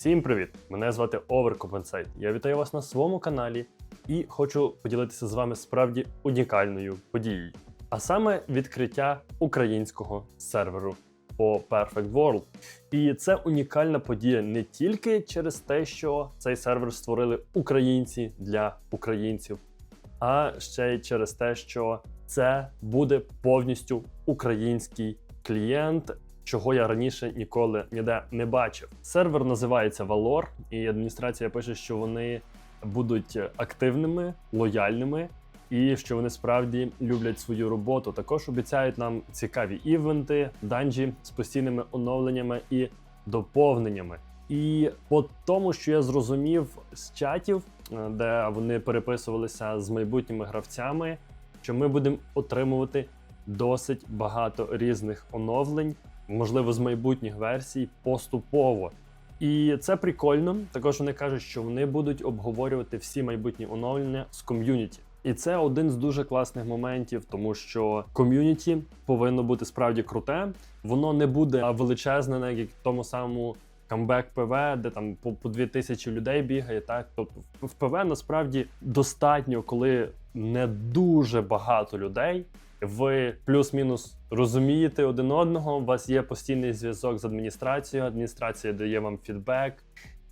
Всім привіт! Мене звати Overcompensate. Я вітаю вас на своєму каналі і хочу поділитися з вами справді унікальною подією. А саме відкриття українського серверу по Perfect World. І це унікальна подія не тільки через те, що цей сервер створили українці для українців, а ще й через те, що це буде повністю український клієнт, чого я раніше ніколи ніде не бачив. Сервер називається Valor, і адміністрація пише, що вони будуть активними, лояльними. І що вони справді люблять свою роботу. Також обіцяють нам цікаві івенти, данжі з постійними оновленнями і доповненнями. І по тому, що я зрозумів з чатів, е, де вони переписувалися з майбутніми гравцями, що ми будемо отримувати досить багато різних оновлень, можливо, з майбутніх версій поступово. І це прикольно. Також вони кажуть, що вони будуть обговорювати всі майбутні оновлення з ком'юніті. І це один з дуже класних моментів, тому що ком'юніті повинно бути справді круте. Воно не буде величезне, як тому самому камбек ПВ, де там по, по 2000 людей бігає. Так, тобто в ПВ насправді достатньо, коли не дуже багато людей. Ви плюс-мінус розумієте один одного. У вас є постійний зв'язок з адміністрацією. Адміністрація дає вам фідбек.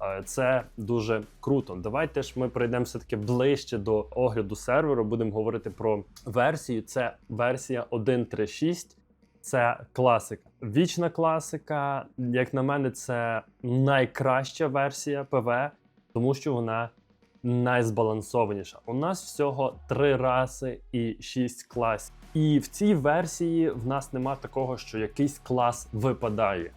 Е, Це дуже круто. Давайте ж ми пройдемо все таки ближче до огляду серверу. Будемо говорити про версію. Це версія 1.3.6. Це класика. Вічна класика. Як на мене, це найкраща версія ПВ, тому що вона найзбалансованіша. У нас всього три раси і шість класів. І в цій версії в нас нема такого, що якийсь клас випадає.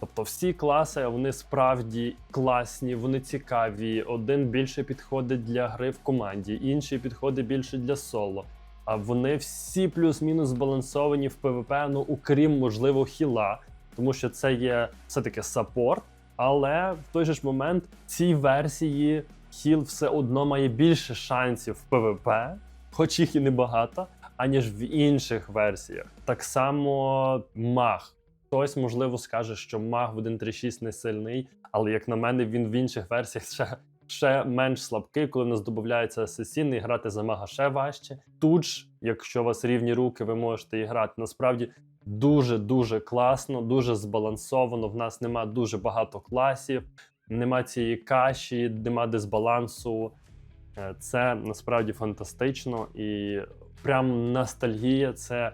Тобто всі класи вони справді класні, вони цікаві. Один більше підходить для гри в команді, інший підходить більше для соло. А вони всі плюс-мінус збалансовані в ПВП, ну окрім можливо хіла, тому що це є все-таки саппорт. Але в той же ж момент в цій версії хіл все одно має більше шансів в ПВП, хоч їх і небагато, аніж в інших версіях. Так само маг. Хтось, можливо, скаже, що маг в 1.3.6 не сильний, але як на мене, він в інших версіях ще, ще менш слабкий, коли в нас додається асасін, і грати за мага ще важче. Тут ж, якщо у вас рівні руки, ви можете і грати. Насправді дуже дуже класно, дуже збалансовано. В нас нема дуже багато класів, нема цієї каші, нема дисбалансу. Е, Це насправді фантастично і прям ностальгія. Це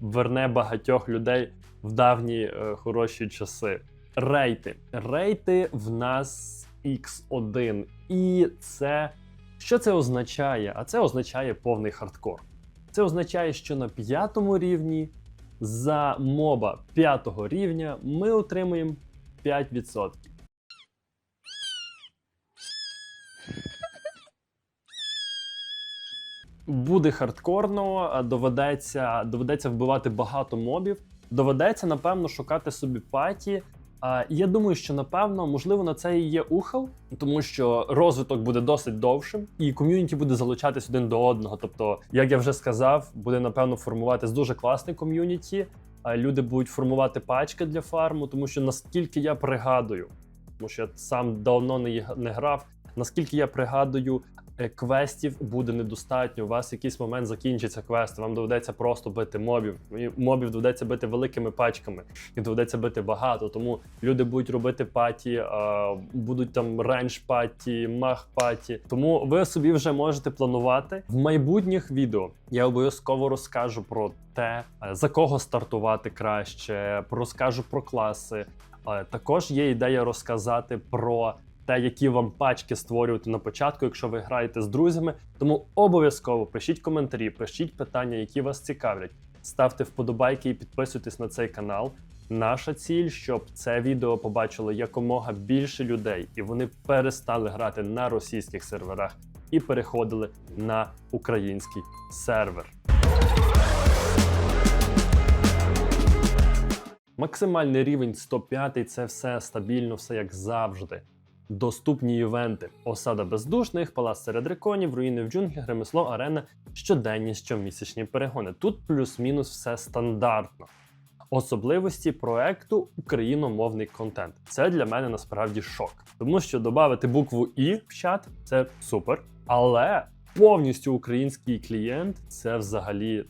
верне багатьох людей в давні е, хороші часи. Рейти. Рейти в нас X1. І це. Що це означає? А це означає повний хардкор. Це означає, що на п'ятому рівні за моба п'ятого рівня ми отримуємо 5%. Буде хардкорно, доведеться, доведеться вбивати багато мобів. Доведеться, напевно, шукати собі паті. А я думаю, що напевно, можливо, на це і є ухил, тому що розвиток буде досить довшим, і ком'юніті буде залучатись один до одного. Тобто, як я вже сказав, буде напевно формуватись дуже класне ком'юніті. Люди будуть формувати пачки для фарму, тому що наскільки я пригадую, тому що я сам давно не, грав. Наскільки я пригадую, квестів буде недостатньо. У вас якийсь момент закінчиться квест. Вам доведеться просто бити мобів. Мобів доведеться бити великими пачками, і доведеться бити багато. Тому люди будуть робити паті, будуть там рейндж паті, маг паті. Тому ви собі вже можете планувати в майбутніх відео. Я обов'язково розкажу про те, е, за кого стартувати краще, розкажу про класи. Е, Також є ідея розказати про те, які вам пачки створювати на початку, якщо ви граєте з друзями. Тому обов'язково пишіть коментарі, пишіть питання, які вас цікавлять. Ставте вподобайки і підписуйтесь на цей канал. Наша ціль, щоб це відео побачило якомога більше людей, і вони перестали грати на російських серверах і переходили на український сервер. Максимальний рівень 105 це все стабільно, все як завжди. Доступні івенти: осада бездушних, палац серед драконів, руїни в джунглях, ремесло, арена, щоденні, щомісячні перегони. Тут плюс-мінус все стандартно. особливості проекту україномовний контент. Це для мене насправді шок, тому що додати букву І в чат це супер, але повністю український клієнт це взагалі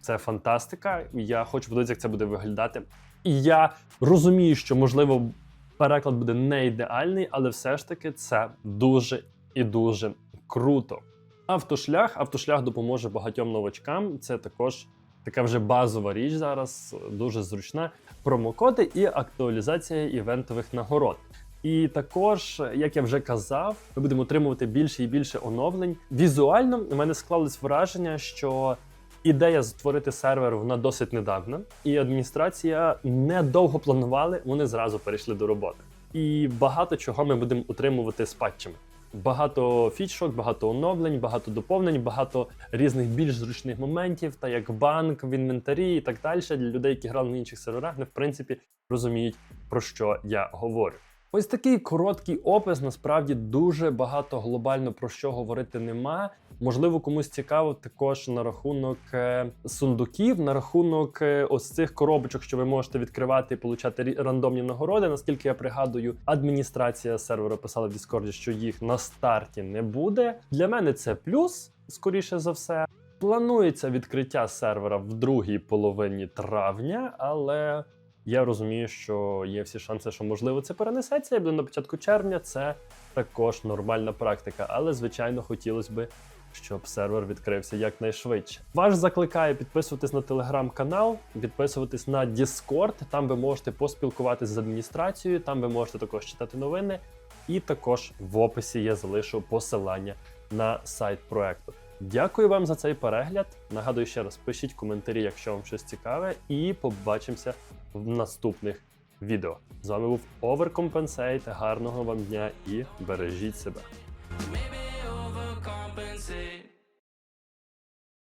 це фантастика. Я хочу подивитися, як це буде виглядати. І я розумію, що можливо переклад буде не ідеальний, але все ж таки це дуже і дуже круто. Автошлях, автошлях допоможе багатьом новачкам. Це також така вже базова річ зараз, дуже зручна. Промокоди і актуалізація івентових нагород. І також, як я вже казав, ми будемо отримувати більше і більше оновлень. Візуально у мене склалось враження, що ідея створити сервер вона досить недавна, і адміністрація недовго планували, вони зразу перейшли до роботи. І багато чого ми будемо отримувати з патчами. Багато фічок, багато оновлень, багато доповнень, багато різних більш зручних моментів, та як банк в інвентарі і так далі. Для людей, які грали на інших серверах, вони в принципі розуміють про що я говорю. Ось такий короткий опис. Насправді дуже багато глобально про що говорити нема. Можливо, комусь цікаво також на рахунок е, сундуків, на рахунок е, ось цих коробочок, що ви можете відкривати і получати рандомні нагороди. Наскільки я пригадую, адміністрація сервера писала в Діскорді, що їх на старті не буде. Для мене це плюс, скоріше за все. Планується відкриття сервера в другій половині травня, але я розумію, що є всі шанси, що можливо це перенесеться. і буде на початку червня. Це також нормальна практика, але звичайно хотілося би, щоб сервер відкрився якнайшвидше. Ваш закликає підписуватись на телеграм-канал, підписуватись на Discord, Там ви можете поспілкуватись з адміністрацією, там ви можете також читати новини. І також в описі я залишу посилання на сайт проекту. Дякую вам за цей перегляд. Нагадую ще раз, пишіть коментарі, якщо вам щось цікаве, і побачимося в наступних відео. З вами був Overcompensate. Гарного вам дня і бережіть себе.